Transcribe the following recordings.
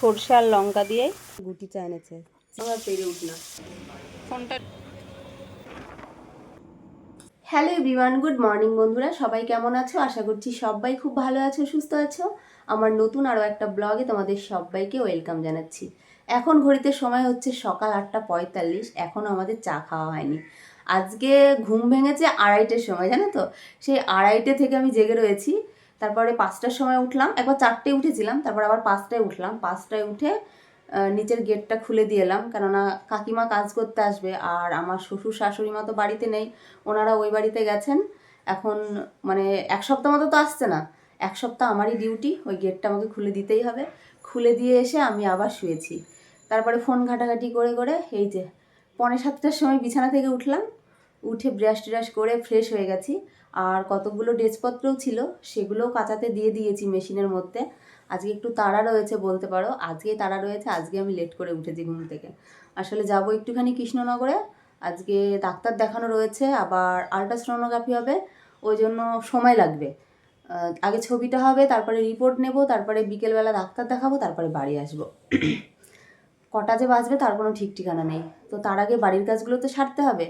সরষে আর লঙ্কা দিয়ে গুটি চা এনেছে। আমার পেরে উঠ না। ফোনটা হ্যালো এভরিওয়ান গুড মর্নিং বন্ধুরা সবাই কেমন আছো? আশা করছি সবাই খুব ভালো আছো সুস্থ আছো। আমার নতুন আরও একটা ব্লগে তোমাদের সবাইকে ওয়েলকাম জানাচ্ছি। এখন ঘড়িতে সময় হচ্ছে সকাল আটটা পঁয়তাল্লিশ এখনও আমাদের চা খাওয়া হয়নি। আজকে ঘুম ভেঙেছে আড়াইটের সময় জানো তো? সেই আড়াইটে থেকে আমি জেগে রয়েছি। তারপরে পাঁচটার সময় উঠলাম। একবার চারটে উঠেছিলাম, তারপর আবার পাঁচটায় উঠলাম। পাঁচটায় উঠে নিচের গেটটা খুলে দিয়ে এলাম। কেননা কাকিমা কাজ করতে আসবে আর আমার শ্বশুর শাশুড়ি মা তো বাড়িতে নেই, ওনারা ওই বাড়িতে গেছেন। এখন মানে এক সপ্তাহ মতো তো আসছে না, এক সপ্তাহ আমারই ডিউটি, ওই গেটটা আমাকে খুলে দিতেই হবে। খুলে দিয়ে এসে আমি আবার শুয়েছি। তারপরে ফোন ঘাটাঘাটি করে করে এই যে পৌনে সাতটার সময় বিছানা থেকে উঠলাম। উঠে ব্রাশ ট্রাশ করে ফ্রেশ হয়ে গেছি। আর কতগুলো ড্রেসপত্রও ছিল, সেগুলোও কাঁচাতে দিয়ে দিয়েছি মেশিনের মধ্যে। আজকে একটু তাড়া রয়েছে বলতে পারো। আজকে তাড়া রয়েছে, আজকে আমি লেট করে উঠেছি ঘুম থেকে। আসলে যাব একটুখানি কৃষ্ণনগরে। আজকে ডাক্তার দেখানো রয়েছে, আবার আল্ট্রাসোনোগ্রাফি হবে, ওই জন্য সময় লাগবে। আগে ছবিটা হবে, তারপরে রিপোর্ট নেব, তারপরে বিকেলবেলা ডাক্তার দেখাবো, তারপরে বাড়ি আসব। কটা যে বাজবে তার কোনো ঠিক ঠিকানা নেই। তো তার আগে বাড়ির কাজগুলো তো সারতে হবে।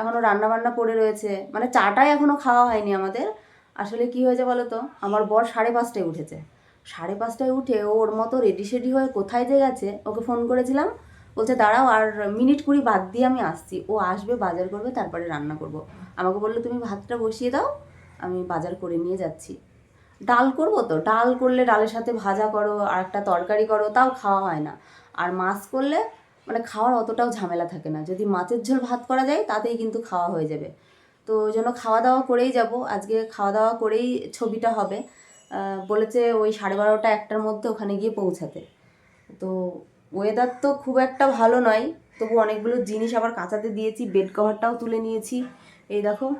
এখনও রান্না বান্না পড়ে রয়েছে। মানে চাটাই এখনও খাওয়া হয়নি আমাদের। আসলে কি হয়েছে বলো তো আমার বর সাড়ে পাঁচটায় উঠেছে। সাড়ে পাঁচটায় উঠে ওর মতো রেডি সেডি হয়ে কোথায় যে গেছে, ওকে ফোন করেছিলাম। বলছে, দাঁড়াও, আর মিনিট কুড়ি বাদ দিয়ে আমি আসছি। ও আসবে, বাজার করবে, তারপরে রান্না করব। আমাকে বলল, তুমি ভাতটা বসিয়ে দাও, আমি বাজার করে নিয়ে যাচ্ছি। ডাল করব তো, ডাল করলে ডালের সাথে ভাজা করো, আর একটা তরকারি করো, তাও খাওয়া হয় না। আর মাছ করলে মানে খাওয়ার অতটাও ঝামেলা থাকে না। যদি মাছের ঝোল ভাত করা যায়, তাতেই কিন্তু খাওয়া হয়ে যাবে। তো ওই জন্য খাওয়া দাওয়া করেই যাব। আজকে খাওয়া দাওয়া করেই ছবিটা হবে। বলেছে ওই সাড়ে বারোটা একটার মধ্যে ওখানে গিয়ে পৌঁছাতে। তো ওয়েদার তো খুব একটা ভালো নয়। তবু অনেকগুলো জিনিস আবার কাঁচাতে দিয়েছি। বেড কভারটাও তুলে নিয়েছি। এই দেখো,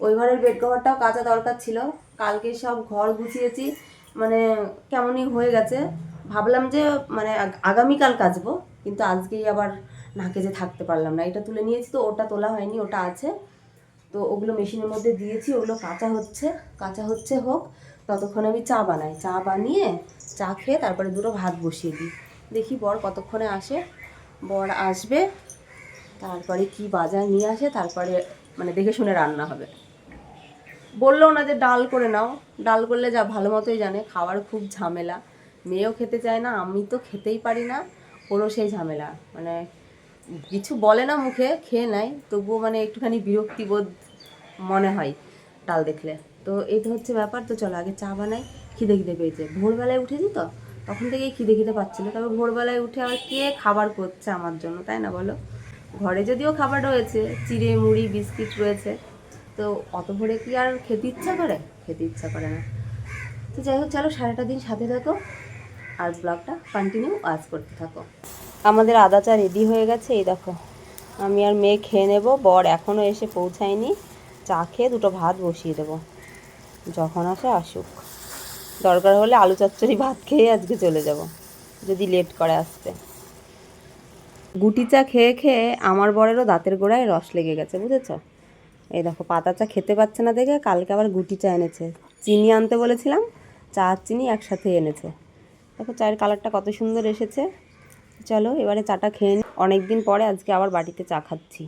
ওই ঘরের বেড কভারটাও কাঁচা দরকার ছিল। কালকে সব ঘর গুছিয়েছি। মানে কেমনই হয়ে গেছে। ভাবলাম যে মানে আগ- আগামীকাল কাচবো। কিন্তু আজকেই আবার না কেজে থাকতে পারলাম না। এটা তুলে নিয়েছি তো, ওটা তোলা হয়নি, ওটা আছে। তো ওগুলো মেশিনের মধ্যে দিয়েছি, ওগুলো কাঁচা হচ্ছে কাঁচা হচ্ছে হোক, ততক্ষণে আমি চা বানাই। চা বানিয়ে চা খেয়ে তারপরে দুটো ভাত বসিয়ে দিই। দেখি বর কতক্ষণে আসে। বর আসবে, তারপরে কি বাজার নিয়ে আসে, তারপরে মানে দেখে শুনে রান্না হবে। বলল না যে ডাল করে নাও। ডাল করলে যা ভালো মতোই জানে, খাওয়ার খুব ঝামেলা। মেয়েও খেতে চায় না, আমি তো খেতেই পারি না। ওরও সেই ঝামেলা। মানে কিছু বলে না মুখে, খেয়ে নেয়, তবুও মানে একটুখানি বিরক্তিবোধ মনে হয় ডাল দেখলে। তো এই তো হচ্ছে ব্যাপার, তো চলো আগে চা বানাই, খিদে খিদে পেয়েছে। ভোরবেলায় উঠেছি তো, তখন থেকেই খিদে খিদে পাচ্ছিল। তবে ভোরবেলায় উঠে আবার কে খাবার করছে আমার জন্য, তাই না বলো? ঘরে যদিও খাবার রয়েছে, চিড়ে, মুড়ি, বিস্কিট রয়েছে, তো অত ভোরে কি আর খেতে ইচ্ছা করে? খেতে ইচ্ছা করে না। তো যাই হোক, চলো সারাটা দিন সাথে থাকো। আর ব্লগটা কন্টিনিউ আজ করতে থাকো। আমাদের আদা চা রেডি হয়ে গেছে, এই দেখো। আমি আর মেয়ে খেয়ে নেব, বর এখনও এসে পৌঁছায়নি। চা খেয়ে দুটো ভাত বসিয়ে দেবো। যখন আসে আসুক। দরকার হলে আলু চচ্চড়ি ভাত খেয়ে আজকে চলে যাব, যদি লেট করে আসতে। গুটি চা খেয়ে খেয়ে আমার বরেরও দাঁতের গোড়ায় রস লেগে গেছে, বুঝেছ? এই দেখো, পাতা চা খেতে পাচ্ছে না দেখে কালকে আবার গুটি চা এনেছে। চিনি আনতে বলেছিলাম, চা চিনি একসাথে এনেছে। দেখো চায়ের কালারটা কত সুন্দর এসেছে। চলো এবারে চাটা খেয়ে নিই অনেক দিন পরে আজকে আবার বাড়িতে চা খাচ্ছি।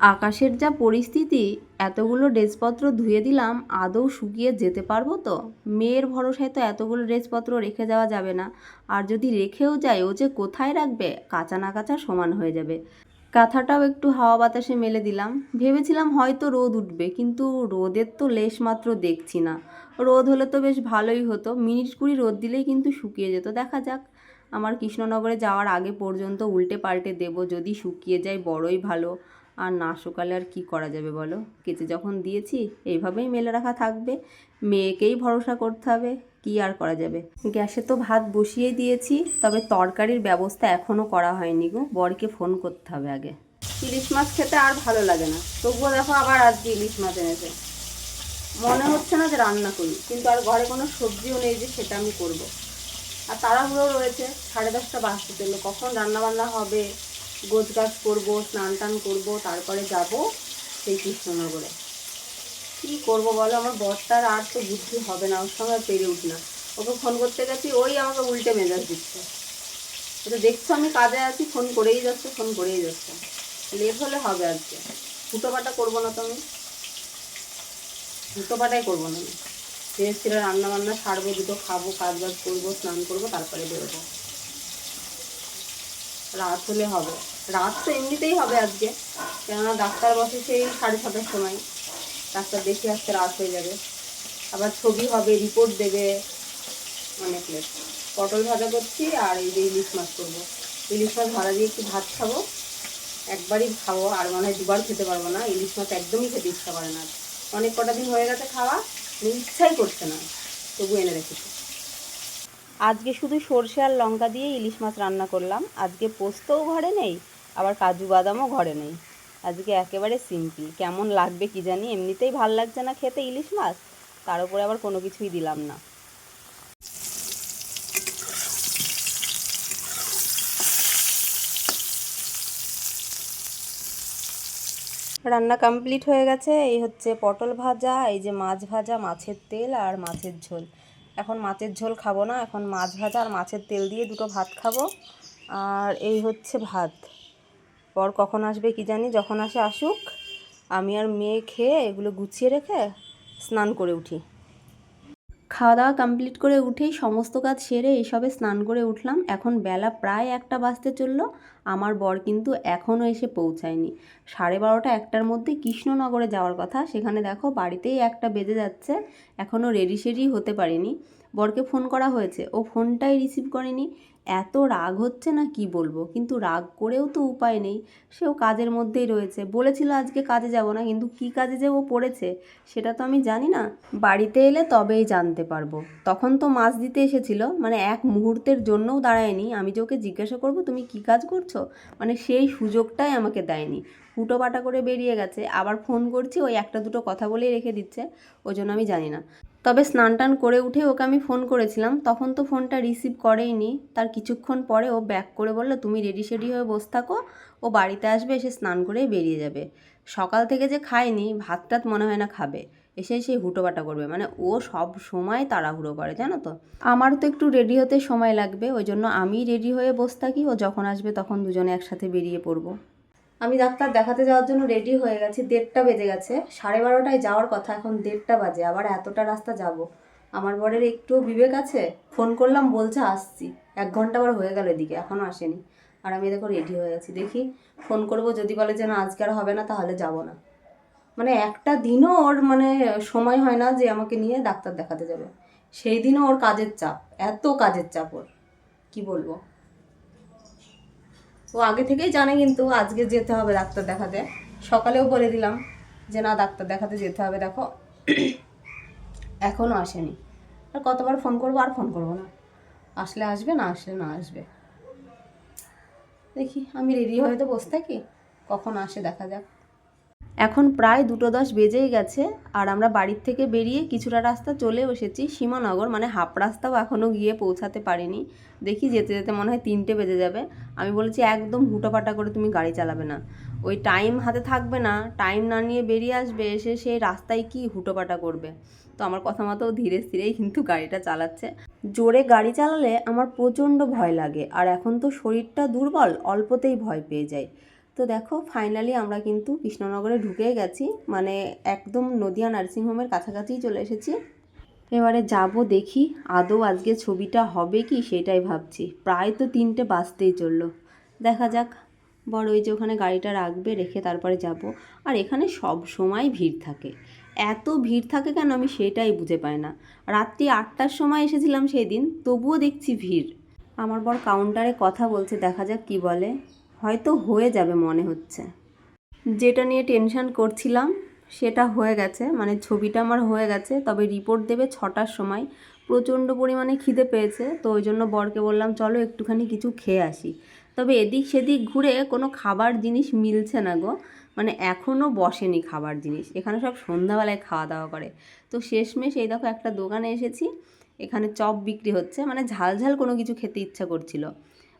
আকাশের যা পরিস্থিতি, এতগুলো ড্রেসপত্র ধুয়ে দিলাম, আদৌ শুকিয়ে যেতে পারব তো? মেয়ের ভরসায় তো এতগুলো ড্রেসপত্র রেখে যাওয়া যাবে না। আর যদি রেখেও যায়, ও যে কোথায় রাখবে? কাঁচা না কাঁচা সমান হয়ে যাবে। কাঁথাটাও একটু হাওয়া বাতাসে মেলে দিলাম। ভেবেছিলাম হয়তো রোদ উঠবে, কিন্তু রোদের তো লেশ মাত্র দেখছি না। রোদ হলে তো বেশ ভালোই হতো। মিনিট কুড়ি রোদ দিলেই কিন্তু শুকিয়ে যেত। দেখা যাক। আমার কৃষ্ণনগরে যাওয়ার আগে পর্যন্ত উল্টে পাল্টে দেবো। যদি শুকিয়ে যায়, বড়ই ভালো। আর না শুকালে আর কি করা যাবে বলো? কেচে যখন দিয়েছি, এইভাবেই মেলে রাখা থাকবে। মেয়েকেই ভরসা করতে হবে, কি আর করা যাবে? গ্যাসে তো ভাত বসিয়ে দিয়েছি, তবে তরকারির ব্যবস্থা এখনও করা হয়নি গো। বরকে ফোন করতে হবে আগে। ইলিশ মাছ খেতে আর ভালো লাগে না। তবুও দেখো আবার আজকে ইলিশ মাছ এনেছে। মনে হচ্ছে না যে রান্না করি, কিন্তু আর ঘরে কোনো সবজিও নেই যে সেটা আমি করব। আর তাড়াহুড়ো রয়েছে, সাড়ে দশটা বাজতে চলল। কখন রান্না বান্না হবে? গোছ গাছ করব, স্নান টান করব, তারপরে যাব সেই কৃষ্ণনগরে। কী করব বলো? আমার বরটার আর তো বুদ্ধি হবে না, ওর সঙ্গে পেরে উঠি না। ওকে ফোন করতে গেছি, ওই আমাকে উল্টে মেজাজ দিচ্ছে। এটা দেখছ আমি কাজে আছি ফোন করেই যাচ্ছে ফোন করেই যাচ্ছে। লেট হলে হবে আজকে। ফুটো পাটা করব না তো আমি ফুটো পাটাই করব না। আমি ধীরে রান্না বান্না সারবো, দুটো খাব, কাজ বাজ করব, স্নান করব, তারপরে বেরোবো। রাত হলে হবে। রাত তো এমনিতেই হবে আজকে। কেননা ডাক্তার বসে সেই সাড়ে ছটার সময়। ডাক্তার দেখে আসতে রাত হয়ে যাবে। আবার ছবি হবে রিপোর্ট দেবে অনেক লেট পটল ভাজা করছি আর এই যে ইলিশ মাছ করব। ইলিশ মাছ ভাজা দিয়ে একটু ভাত খাব। একবারই খাব। আর মনে হয় দুবার খেতে পারব না। ইলিশ মাছ একদমই খেতে ইচ্ছা করে না। অনেক কটা দিন হয়ে গেছে খাওয়া। ইচ্ছাই করছে না। তবু এনে রেখেছি। আজকে শুধু সর্ষে আর লঙ্কা দিয়ে ইলিশ মাছ রান্না করলাম। আজকে পোস্তও ঘরে নেই, আবার কাজু বাদামও ঘরে নেই। আজকে একেবারে সিম্পল কেমন লাগবে কি জানি, এমনিতেই ভালো লাগছে না খেতে ইলিশ মাছ, তার উপরে আবার কোনো কিছুই দিলাম না। রান্না কমপ্লিট হয়ে গেছে, এই হচ্ছে পটল ভাজা, এই যে মাছ ভাজা, মাছের তেল আর মাছের ঝোল। এখন মাছের ঝোল খাব না, এখন মাছ ভাজা আর মাছের তেল দিয়ে দুটো ভাত খাব। আর এই হচ্ছে ভাত। পর কখন আসবে কি জানি, যখন আসে আসুক, আমি আর মেয়ে খেয়ে এগুলো গুছিয়ে রেখে স্নান করে উঠি। খাওয়া দাওয়া কমপ্লিট করে উঠেই সমস্ত কাজ সেরে এসবে স্নান করে উঠলাম। এখন বেলা প্রায় একটা বাজতে চলল। আমার বর কিন্তু এখনও এসে পৌঁছায়নি। সাড়ে বারোটা একটার মধ্যে কৃষ্ণনগরে যাওয়ার কথা। সেখানে দেখো বাড়িতেই একটা বেজে যাচ্ছে। এখনও রেডি সেডি হতে পারিনি। বরকে ফোন করা হয়েছে। ও ফোনটাই রিসিভ করেনি। এত রাগ হচ্ছে না কি বলব? কিন্তু রাগ করেও তো উপায় নেই। সেও কাজের মধ্যেই রয়েছে। বলেছিল আজকে কাজে যাব না, কিন্তু কি কাজে যে ও পড়েছে, সেটা তো আমি জানি না। বাড়িতে এলে তবেই জানতে পারব। তখন তো মাছ দিতে এসেছিল। মানে এক মুহূর্তের জন্যও দাঁড়ায়নি। আমি যে ওকে জিজ্ঞাসা করব, তুমি কি কাজ করছ? মানে সেই সুযোগটাই আমাকে দেয়নি। হুটো পাটা করে বেরিয়ে গেছে। আবার ফোন করছি, ওই একটা দুটো কথা বলেই রেখে দিচ্ছে। ওই জন্য আমি জানি না। তবে স্নান টান করে উঠে ওকে আমি ফোন করেছিলাম। তখন তো ফোনটা রিসিভ করেইনি। তার কিছুক্ষণ পরে ও ব্যাক করে বলল, তুমি রেডি সেডি হয়ে বসে থাকো। ও বাড়িতে আসবে, এসে স্নান করেই বেরিয়ে যাবে। সকাল থেকে যে খায়নি ভাত টাত মনে হয় না খাবে। এসে সেই হুটোপাটা করবে। মানে ও সব সময় তাড়াহুড়ো করে, জানো তো। আমার তো একটু রেডি হতে সময় লাগবে। ওই জন্য আমি রেডি হয়ে বসে থাকি। ও যখন আসবে, তখন দুজনে একসাথে বেরিয়ে পড়ব। আমি ডাক্তার দেখাতে যাওয়ার জন্য রেডি হয়ে গেছি, দেড়টা বেজে গেছে, সাড়ে বারোটায় যাওয়ার কথা, এখন দেড়টা বাজে, আবার এতটা রাস্তা যাব। আমার বরের একটুও বিবেক আছে ফোন করলাম, বলছে আসছি। এক ঘণ্টা আবার হয়ে গেল এদিকে এখনও আসেনি। আর আমি দেখো রেডি হয়ে গেছি, দেখি ফোন করব, যদি বলে যে না, আজকে আর হবে না, তাহলে যাব না। মানে একটা দিনও ওর মানে সময় হয় না যে আমাকে নিয়ে ডাক্তার দেখাতে যাবে। সেই দিনও ওর কাজের চাপ, এত কাজের চাপ ওর, কী বলব? ও আগে থেকেই জানে কিন্তু আজকে যেতে হবে ডাক্তার দেখাতে। সকালেও বলে দিলাম যে, না, ডাক্তার দেখাতে যেতে হবে, দেখো। এখনও আসেনি। আর কতবার ফোন করব আর ফোন করব না। আসলে আসবে, না আসলে না আসবে। দেখি, আমি রেডি হয়ে তো বসে থাকি। কখন আসে দেখা যাক। এখন প্রায় দুটো দশ বেজেই গেছে, আর আমরা বাড়ির থেকে বেরিয়ে কিছুটা রাস্তা চলে এসেছি। সীমানগর মানে হাফ রাস্তাও এখনও গিয়ে পৌঁছাতে পারিনি। দেখি যেতে যেতে মনে হয় তিনটে বেজে যাবে। আমি বলেছি, একদম হুটোপাটা করে তুমি গাড়ি চালাবে না। ওই টাইম হাতে থাকবে না। টাইম না নিয়ে বেরিয়ে আসবে, এসে সেই রাস্তায় কি হুটোপাটা করবে? তো আমার কথা মতো ধীরে স্থিরেই কিন্তু গাড়িটা চালাচ্ছে। জোরে গাড়ি চালালে আমার প্রচণ্ড ভয় লাগে, আর এখন তো শরীরটা দুর্বল, অল্পতেই ভয় পেয়ে যায় তো দেখো ফাইনালি আমরা কিন্তু কৃষ্ণনগরে ঢুকে গেছি। মানে একদম নদিয়া নার্সিংহোমের কাছাকাছিই চলে এসেছি। এবারে যাব দেখি, আদৌ আজকে ছবিটা হবে কি সেটাই ভাবছি। প্রায় তো তিনটে বাজতেই চলল। দেখা যাক বড় ওই যে ওখানে গাড়িটা রাখবে, রেখে তারপরে যাব। আর এখানে সব সময় ভিড় থাকে। এত ভিড় থাকে কেন আমি সেটাই বুঝে পাই না। রাত্রি আটটার সময় এসেছিলাম সেই দিন তবুও দেখছি ভিড়। আমার বর কাউন্টারে কথা বলছে, দেখা যাক কি বলে। হয়তো হয়ে যাবে মনে হচ্ছে। যেটা নিয়ে টেনশন করছিলাম, সেটা হয়ে গেছে। মানে ছবিটা আমার হয়ে গেছে, তবে রিপোর্ট দেবে ছটার সময়। প্রচণ্ড পরিমাণে খিদে পেয়েছে, তো ওই জন্য বরকে বললাম, চলো একটুখানি কিছু খেয়ে আসি। তবে এদিক সেদিক ঘুরে কোনো খাবার জিনিস মিলছে না গো। মানে এখনও বসেনি খাবার জিনিস। এখানে সব সন্ধ্যাবেলায় খাওয়া দাওয়া করে। তো শেষমেশ এই দেখো একটা দোকানে এসেছি। এখানে চপ বিক্রি হচ্ছে। মানে ঝাল ঝাল কোনো কিছু খেতে ইচ্ছা করছিল।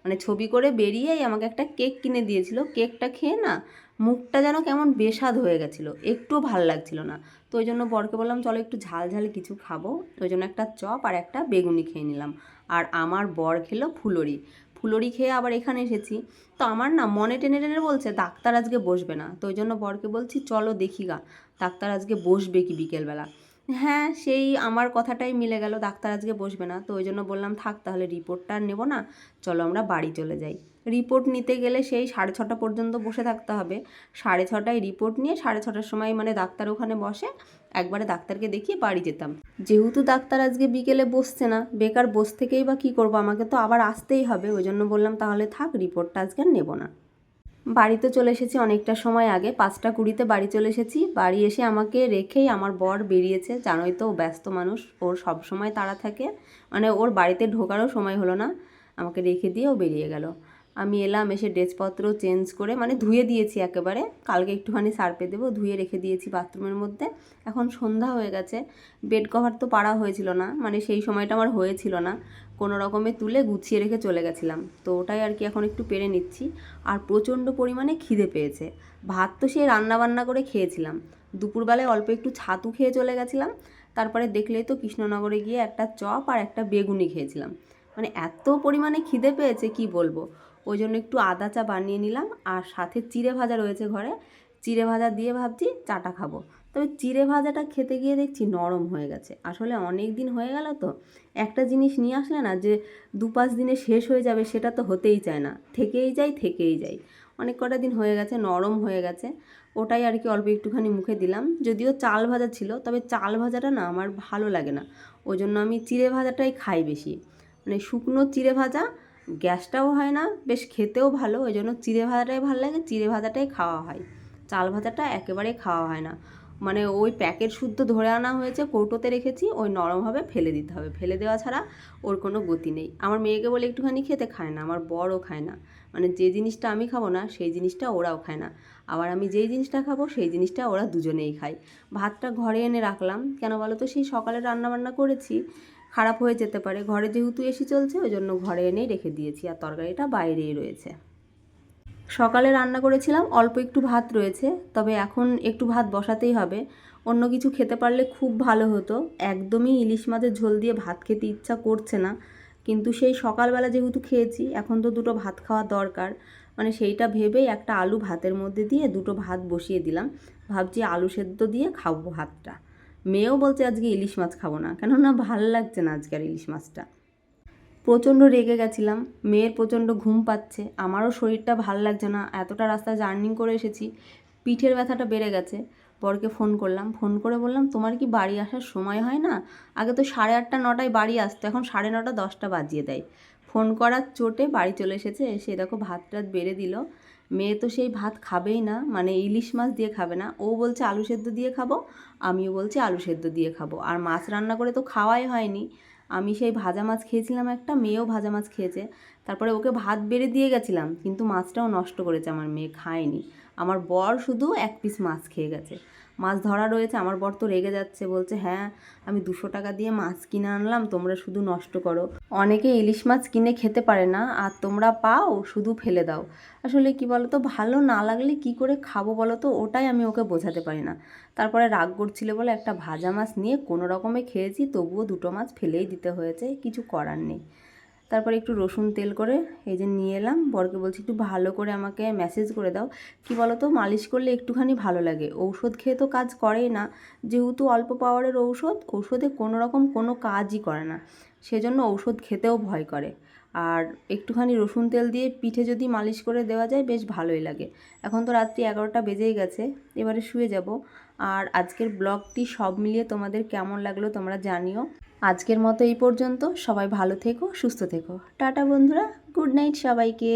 মানে ছবি করে বেরিয়েই আমাকে একটা কেক কিনে দিয়েছিল। কেকটা খেয়ে না মুখটা যেন কেমন বেস্বাদ হয়ে গেছিল। একটুও ভালো লাগছিল না। তো ওই জন্য বরকে বললাম, চলো একটু ঝাল ঝাল কিছু খাব। তো ওই জন্য একটা চপ আর একটা বেগুনি খেয়ে নিলাম। আর আমার বর খেলো ফুলরি। ফুলরি খেয়ে আবার এখানে এসেছি। তো আমার না মনে টেনে টেনে বলছে, ডাক্তার আজকে বসবে না। তো ওই জন্য বরকে বলছি, চলো দেখি গা, ডাক্তার আজকে বসবে কি বিকেলবেলা? হ্যাঁ সেই আমার কথাটাই মিলে গেল, ডাক্তার আজকে বসবে না। তো ওই জন্য বললাম, থাক, তাহলে রিপোর্টটা আর নেব না, চলো আমরা বাড়ি চলে যাই। রিপোর্ট নিতে গেলে সেই সাড়ে ছটা পর্যন্ত বসে থাকতে হবে। সাড়ে ছটায় রিপোর্ট নিয়ে সাড়ে ছটার সময় মানে ডাক্তার ওখানে বসে, একবারে ডাক্তারকে দেখিয়ে বাড়ি যেতাম। যেহেতু ডাক্তার আজকে বিকেলে বসছে না, বেকার বস থেকেই বা কী করব, আমাকে তো আবার আসতেই হবে। ওই জন্য বললাম, তাহলে থাক, রিপোর্টটা আজকে আর নেব না। বাড়িতে চলে এসেছি অনেকটা সময় আগে। পাঁচটা কুড়িতে বাড়ি চলে এসেছি। বাড়ি এসে আমাকে রেখেই আমার বর বেরিয়েছে। জানোই তো, ব্যস্ত মানুষ। ওর সব সময় তাড়া থাকে। মানে ওর বাড়িতে ঢোকারও সময় হলো না। আমাকে রেখে দিয়ে ও বেরিয়ে গেল। আমি এলাম, এসে ড্রেসপত্র চেঞ্জ করে মানে ধুয়ে দিয়েছি একেবারে। কালকে একটুখানি সার্পে দেবো, ধুয়ে রেখে দিয়েছি বাথরুমের মধ্যে। এখন সন্ধ্যা হয়ে গেছে, বেড কভার তো পাড়া হয়েছিল না মানে সেই সময়টা আমার হয়েছিল না। কোনো রকমে তুলে গুছিয়ে রেখে চলে গেছিলাম, তো ওটাই আর কি এখন একটু পেরে নিচ্ছি। আর প্রচণ্ড পরিমাণে খিদে পেয়েছে। ভাত তো সে রান্না বান্না করে খেয়েছিলাম। দুপুরবেলায় অল্প একটু ছাতু খেয়ে চলে গেছিলাম, তারপরে দেখলেই তো কৃষ্ণনগরে গিয়ে একটা চপ আর একটা বেগুনি খেয়েছিলাম। মানে এত পরিমাণে খিদে পেয়েছে, কি বলব? ওই জন্য একটু আদা চা বানিয়ে নিলাম আর সাথে চিড়ে ভাজা রয়েছে ঘরে। চিড়ে ভাজা দিয়ে ভাবছি চাটা খাব। তবে চিড়ে ভাজাটা খেতে গিয়ে দেখছি নরম হয়ে গেছে। আসলে অনেক দিন হয়ে গেল তো। একটা জিনিস নিয়ে আসলে না যে দু পাঁচ দিনে শেষ হয়ে যাবে সেটা তো হতেই চায় না। থেকেই যায় থেকেই যায় অনেক কটা দিন হয়ে গেছে, নরম হয়ে গেছে। ওটাই আর কি অল্প একটুখানি মুখে দিলাম। যদিও চাল ভাজা ছিল, তবে চাল ভাজাটা না আমার ভালো লাগে না। ওই জন্য আমি চিড়ে ভাজাটাই খাই বেশি। মানে শুকনো চিড়ে ভাজা গ্যাসটাও হয় না, বেশ খেতেও ভালো ওই জন্য চিড়ে ভাজাটাই ভালো লাগে, চিড়ে ভাজাটাই খাওয়া হয়। চাল ভাজাটা একেবারেই খাওয়া হয় না। মানে ওই প্যাকেট শুদ্ধ ধরে আনা হয়েছে, কৌটোতে রেখেছি, ওই নরমভাবে ফেলে দিতে হবে। ফেলে দেওয়া ছাড়া ওর কোনো গতি নেই। আমার মেয়েকে বলে একটুখানি খেতে খায় না, আমার বড়ও খায় না। মানে যে জিনিসটা আমি খাব না, সেই জিনিসটা ওরাও খায় না। আবার আমি যেই জিনিসটা খাব, সেই জিনিসটা ওরা দুজনেই খায়। ভাতটা ঘরে এনে রাখলাম। কেন বলো তো, সেই সকালে রান্নাবান্না করেছি খারাপ হয়ে যেতে পারে। ঘরে যেহেতু এসি চলছে ওই জন্য ঘরে এনেই রেখে দিয়েছি আর তরকারিটা বাইরেই রয়েছে। সকালে রান্না করেছিলাম, অল্প একটু ভাত রয়েছে, তবে এখন একটু ভাত বসাতেই হবে। অন্য কিছু খেতে পারলে খুব ভালো হতো। একদমই ইলিশ মাছের ঝোল দিয়ে ভাত খেতে ইচ্ছা করছে না। কিন্তু সেই সকালবেলা যেহেতু খেয়েছি, এখন তো দুটো ভাত খাওয়া দরকার। মানে সেইটা ভেবেই একটা আলু ভাতের মধ্যে দিয়ে দুটো ভাত বসিয়ে দিলাম। ভাবছি আলু সেদ্ধ দিয়ে খাব ভাতটা। মেয়েও বলছে, আজকে ইলিশ মাছ খাব না। কেননা ভালো লাগছে না আজকে আর ইলিশ মাছটা। প্রচণ্ড রেগে গেছিলাম। মেয়ের প্রচণ্ড ঘুম পাচ্ছে। আমারও শরীরটা ভালো লাগছে না। এতটা রাস্তা জার্নি করে এসেছি। পিঠের ব্যথাটা বেড়ে গেছে। বরকে ফোন করলাম। ফোন করে বললাম, তোমার কি বাড়ি আসার সময় হয় না? আগে তো সাড়ে আটটা, নটায় বাড়ি আসতো। এখন সাড়ে নটা, দশটা বাজিয়ে দেয়। ফোন করার চোটে বাড়ি চলে এসেছে। এসে দেখো ভাত টাত বেড়ে দিল। মেয়ে তো সেই ভাত খাবেই না মানে ইলিশ মাছ দিয়ে খাবে না। ও বলছে, আলু সেদ্ধ দিয়ে খাব? আমিও বলছি, আলু সেদ্ধ দিয়ে খাব। আর মাছ রান্না করে তো খাওয়াই হয়নি। আমি সেই ভাজা মাছ খেয়েছিলাম একটা, মেয়েও ভাজা মাছ খেয়েছে। তারপরে ওকে ভাত বেড়ে দিয়ে গেছিলাম, কিন্তু মাছটাও নষ্ট করেছে, আমার মেয়ে খায়নি। আমার বর শুধু এক পিস মাছ খেয়ে গেছে। মাছ ধরা রয়েছে, আমার বর তো রেগে যাচ্ছে, বলছে হ্যাঁ আমি দুশো টাকা দিয়ে মাছ কিনে আনলাম, তোমরা শুধু নষ্ট করো। অনেকে ইলিশ মাছ কিনে খেতে পারে না, আর তোমরা পাও, শুধু ফেলে দাও। আসলে কি বলো তো ভালো না লাগলে কি করে খাব বলো তো ওটাই আমি ওকে বোঝাতে পারি না। তারপরে রাগ করছিল বলে একটা ভাজা মাছ নিয়ে কোনো রকমে খেয়েছি, তবুও দুটো মাছ ফেলেই দিতে হয়েছে, কিছু করার নেই। তারপরে একটু রসুন তেল করে এই যে নিয়ে এলাম। বরকে বলছি, একটু ভালো করে আমাকে মেসেজ করে দাও। কি বলো তো মালিশ করলে একটুখানি ভালো লাগে। ঔষধ খেয়ে তো কাজ করেই না। যেহেতু অল্প পাওয়ারের ঔষধ, ঔষধে কোনো রকম কোনো কাজই করে না। সেজন্য ঔষধ খেতেও ভয় করে। আর একটুখানি রসুন তেল দিয়ে পিঠে যদি মালিশ করে দেওয়া যায়, বেশ ভালোই লাগে। এখন তো রাত্রি এগারোটা বেজেই গেছে, এবারে শুয়ে যাব। আর আজকের ব্লগটি সব মিলিয়ে তোমাদের কেমন লাগল তোমরা জানিও। আজকের মতো এই পর্যন্ত। সবাই ভালো থেকো সুস্থ থেকো। টাটা বন্ধুরা গুড নাইট সবাইকে।